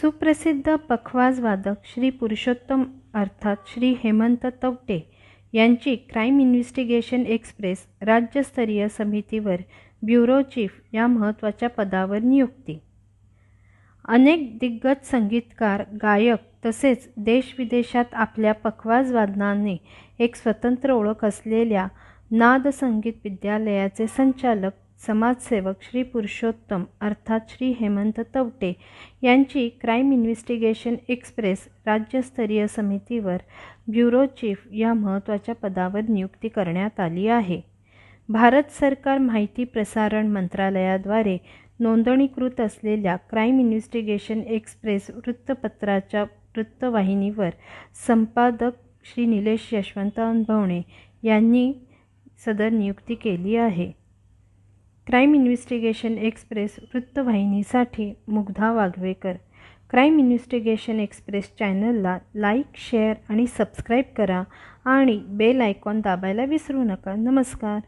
सुप्रसिद्ध पखवाजवादक श्री पुरुषोत्तम अर्थात श्री हेमंत तवटे यांची क्राईम इन्व्हेस्टिगेशन एक्सप्रेस राज्यस्तरीय समितीवर ब्युरो चीफ या महत्त्वाच्या पदावर नियुक्ती. अनेक दिग्गज संगीतकार गायक तसेच देशविदेशात आपल्या पखवाज वादनाने एक स्वतंत्र ओळख असलेल्या नाद संगीत विद्यालयाचे संचालक समाजसेवक श्री पुरुषोत्तम अर्थात श्री हेमंत तवटे यांची क्राईम इन्व्हेस्टिगेशन एक्सप्रेस राज्यस्तरीय समितीवर ब्युरो चीफ या महत्त्वाच्या पदावर नियुक्ती करण्यात आली आहे. भारत सरकार माहिती प्रसारण मंत्रालयाद्वारे नोंदणीकृत असलेल्या क्राईम इन्व्हेस्टिगेशन एक्सप्रेस वृत्तपत्राच्या वृत्तवाहिनीवर संपादक श्री निलेश यशवंत अनभवणे यांनी सदर नियुक्ती केली आहे. Crime investigation express वृत्तवाहिनीसाठी Mugdha Waghvekar. Crime investigation express चॅनलला लाईक शेअर आणि सबस्क्राईब करा आणि बेल आयकॉन दाबायला विसरू नका. नमस्कार.